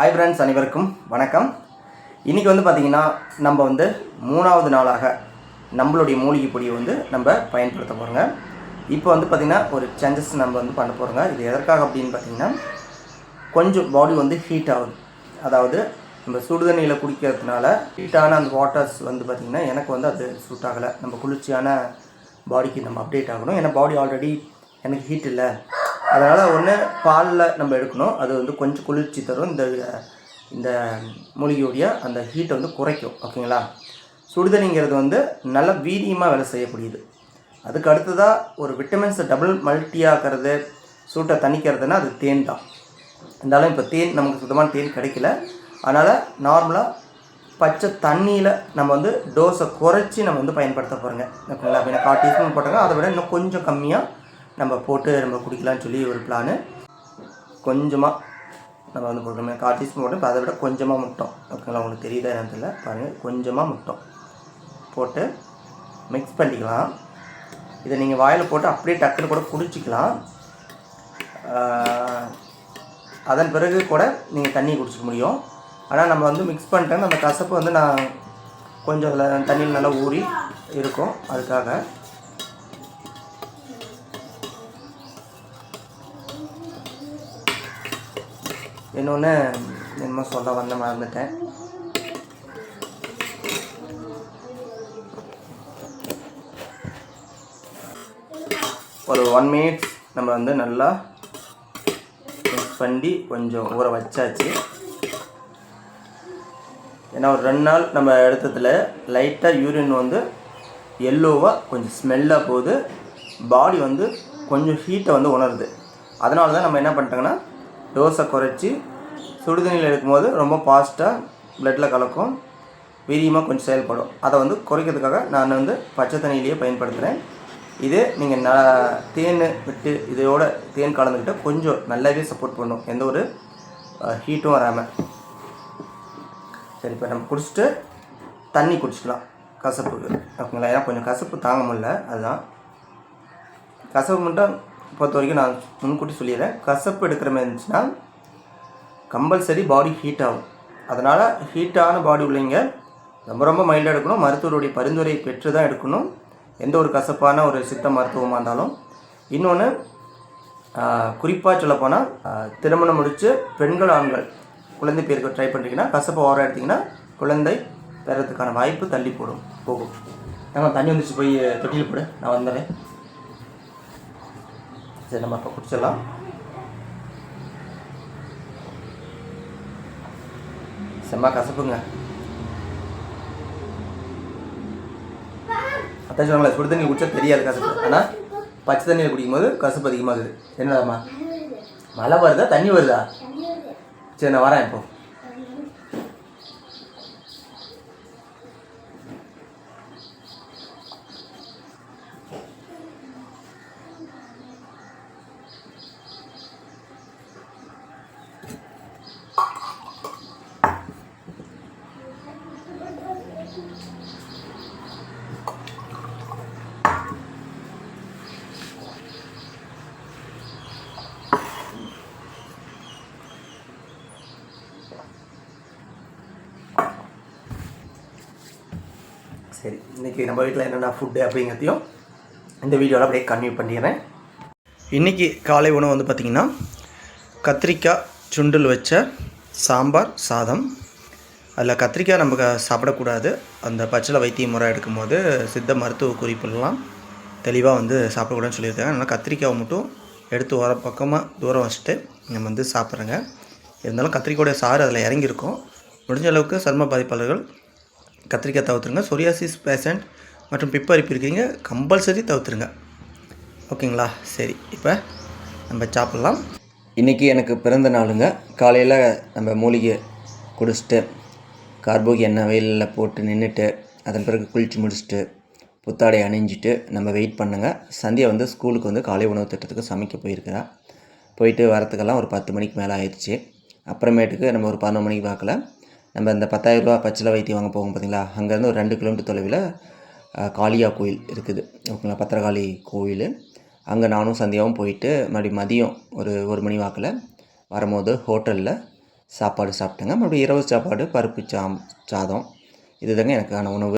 Hi friends அனைவருக்கும் வணக்கம். இன்றைக்கி வந்து பார்த்திங்கன்னா நம்ம வந்து மூணாவது நாளாக நம்மளுடைய மூலிகை பொடியை வந்து நம்ம பயன்படுத்த போகிறோங்க இப்போ வந்து பார்த்திங்கன்னா ஒரு சேஞ்சஸ் நம்ம வந்து பண்ண போகிறோங்க இது எதற்காக அப்படின்னு பார்த்திங்கன்னா கொஞ்சம் பாடி வந்து ஹீட் ஆகுது. அதாவது நம்ம சுடுதண்ணியில் குடிக்கிறதுனால ஹீட்டான அந்த வாட்டர்ஸ் வந்து பார்த்திங்கன்னா எனக்கு வந்து அது சூட் ஆகலை. நம்ம குளிர்ச்சியான பாடிக்கு நம்ம அப்டேட் ஆகணும். ஏன்னா பாடி ஆல்ரெடி எனக்கு ஹீட் இல்லை. அதனால் ஒன்று பாலில் நம்ம எடுக்கணும். அது வந்து கொஞ்சம் குளிர்ச்சி தரும். இந்த இந்த மூலிகையுடைய அந்த ஹீட்டை வந்து குறைக்கும். ஓகேங்களா? சுடுதண்ணிங்கிறது வந்து நல்ல வீரியமாக வேலை செய்யக்கூடியது. அதுக்கு அடுத்ததாக ஒரு விட்டமின்ஸை டபுள் மல்டி ஆக்கிறது சூட்டை தணிக்கிறதுனா அது தேன் தான். இருந்தாலும் இப்போ தேன் நமக்கு சுத்தமான தேன் கிடைக்கல. அதனால் நார்மலாக பச்சை தண்ணியில் நம்ம வந்து டோஸை குறைச்சி நம்ம வந்து பயன்படுத்த போகிறோங்க ஓகேங்களா? அப்படின்னா கால் டீஸ்பூன் போட்டாங்க அதை விட இன்னும் கொஞ்சம் கம்மியாக நம்ம போட்டு நம்ம குடிக்கலாம்னு சொல்லி ஒரு பிளானு கொஞ்சமாக நம்ம வந்து போட்டுருமே கால் டீஸ்பூன் போட்டு இப்போ அதை விட கொஞ்சமாக முட்டோம். ஓகேங்களா? உங்களுக்கு தெரியுதா என்னன்னு தெரியல. பாருங்கள் கொஞ்சமாக முட்டோம். போட்டு மிக்ஸ் பண்ணிக்கலாம். இதை நீங்கள் வாயில் போட்டு அப்படியே டக்குன்னு கூட குடிச்சிக்கலாம். அதன் பிறகு கூட நீங்கள் தண்ணி குடிச்சிக்க முடியும். ஆனால் நம்ம வந்து மிக்ஸ் பண்ணிட்டேன் அந்த கசப்பு வந்து நான் கொஞ்சம் அதில் தண்ணியில் நல்லா ஊறி இருக்கும். அதுக்காக இன்னொன்று என்னமோ சொல்ல வந்த மறந்துட்டேன். ஒரு ஒன் மினிட்ஸ் நம்ம வந்து நல்லா மிக்ஸ் பண்ணி கொஞ்சம் ஊற வச்சாச்சு. ஏன்னா ஒரு ரெண்டு நாள் நம்ம எடுத்ததில் லைட்டாக யூரின் வந்து எல்லோவாக கொஞ்சம் ஸ்மெல்லாக போகுது. பாடி வந்து கொஞ்சம் ஹீட்டை வந்து உணருது. அதனால தான் நம்ம என்ன பண்ணிட்டோங்கன்னா டோஸை குறைச்சி சுடுதண்ணியில் எடுக்கும்போது ரொம்ப ஃபாஸ்ட்டாக ப்ளட்டில் கலக்கும். வீரியமாக கொஞ்சம் செயல்படும். அதை வந்து குறைக்கிறதுக்காக நான் வந்து பச்சை தண்ணியிலேயே பயன்படுத்துகிறேன் இதே நீங்கள் ந தேன் விட்டு இதோட தேன் கலந்துக்கிட்ட கொஞ்சம் நல்லாவே சப்போர்ட் பண்ணும். எந்த ஒரு ஹீட்டும் வராமல் சரி இப்போ நம்ம குடிச்சிட்டு தண்ணி குடிச்சிக்கலாம். கசப்புக்கு. ஓகேங்களா? ஏன்னா கொஞ்சம் கசப்பு தாங்க முடில அதுதான். கசப்பு மட்டும் பொறுத்த வரைக்கும் நான் முன்கூட்டி சொல்லிடுறேன். கசப்பு எடுக்கிற மாதிரி இருந்துச்சுன்னா கம்பல்சரி பாடி ஹீட் ஆகும். அதனால் ஹீட்டான பாடி உள்ளவங்க ரொம்ப ரொம்ப மைல்டாக எடுக்கணும். மருத்துவருடைய பரிந்துரை பெற்று தான் எடுக்கணும். எந்த ஒரு கசப்பான ஒரு சித்த மருத்துவமாக இருந்தாலும். இன்னொன்று குறிப்பாக சொல்லப்போனால் திருமணம் முடித்து பெண்கள் ஆண்கள் குழந்தை பேருக்கு ட்ரை பண்ணுறீங்கன்னா கசப்பை ஓரம் எடுத்திங்கன்னா குழந்தை பெறத்துக்கான வாய்ப்பு தள்ளி போடும். போகும். நம்ம தண்ணி வந்துச்சு போய் தொட்டியில் போடு. நான் வந்துடுறேன். சரி நம்ம அப்போ குடிச்சிடலாம். செம்ம கசப்புங்க. அதான் சொன்னாங்களே சுடு தண்ணி குடிச்சா தெரியாது கசப்பு. ஆனால் பச்சை தண்ணியில் குடிக்கும்போது கசப்பு அதிகமாகுது. என்னடாம்மா மழை வருதா? தண்ணி வருதா? சரி நான் வரேன் இப்போ. சரி இன்றைக்கி நம்ம வீட்டில் என்னென்ன ஃபுட்டு அப்படிங்கிறதையும் இந்த வீடியோவில் அப்படியே கன்வியூ பண்ணிடுறேன். இன்றைக்கி காலை உணவு வந்து பார்த்திங்கன்னா கத்திரிக்காய் சுண்டல் வச்ச சாம்பார் சாதம். அதில் கத்திரிக்காய் நம்ம சாப்பிடக்கூடாது. அந்த பச்சில வைத்திய முறை எடுக்கும்போது சித்த மருத்துவ குறிப்புலாம் தெளிவாக வந்து சாப்பிடக்கூடாதுன்னு சொல்லியிருக்காங்க. அதனால் கத்திரிக்காவை மட்டும் எடுத்து வர பக்கமாக தூரம் வச்சுட்டு நம்ம வந்து சாப்பிட்றேங்க. இருந்தாலும் கத்திரிக்காயோட சாறு அதில் இறங்கியிருக்கும். முடிஞ்ச அளவுக்கு சர்ம பாதிப்பாளர்கள் கத்திரிக்காய் தவிர்த்துருங்க. சொரியாசிஸ் பேஷண்ட் மற்றும் பிப்பரிப்பு இருக்கிறீங்க கம்பல்சரி தவிர்த்துருங்க. ஓகேங்களா? சரி இப்போ நம்ம சாப்பிட்லாம். இன்றைக்கி எனக்கு பிறந்த நாளுங்க. காலையில் நம்ம மூலிகை குடிச்சிட்டு கார்போகி எண்ணெய் வெயிலில் போட்டு நின்றுட்டு அதன் பிறகு குளித்து முடிச்சுட்டு புத்தாடை அணிஞ்சிட்டு நம்ம வெயிட் பண்ணுங்க. சந்தியா வந்து ஸ்கூலுக்கு வந்து காலை உணவு திட்டத்துக்கு சமைக்க போயிருக்கிறா. போயிட்டு வரத்துக்கெல்லாம் ஒரு பத்து மணிக்கு மேலே ஆயிடுச்சு. அப்புறமேட்டுக்கு நம்ம ஒரு பதினொரு மணிக்கு பார்க்கல. நம்ம இந்த பத்தாயிரரூபா பச்சிலை வைத்தியம் வாங்க போவோம் பார்த்தீங்களா? அங்கேருந்து ஒரு ரெண்டு கிலோமீட்டர் தொலைவில் காளியா கோயில் இருக்குது. ஓகேங்களா? பத்திரகாளி கோயில். அங்கே நானும் சந்தியாவும் போயிட்டு மறுபடியும் மதியம் ஒரு ஒரு மணி வாக்கில் வரும்போது ஹோட்டலில் சாப்பாடு சாப்பிட்டேங்க. மறுபடியும் இரவு சாப்பாடு பருப்பு சாம் சாதம். இது தாங்க எனக்கான உணவு.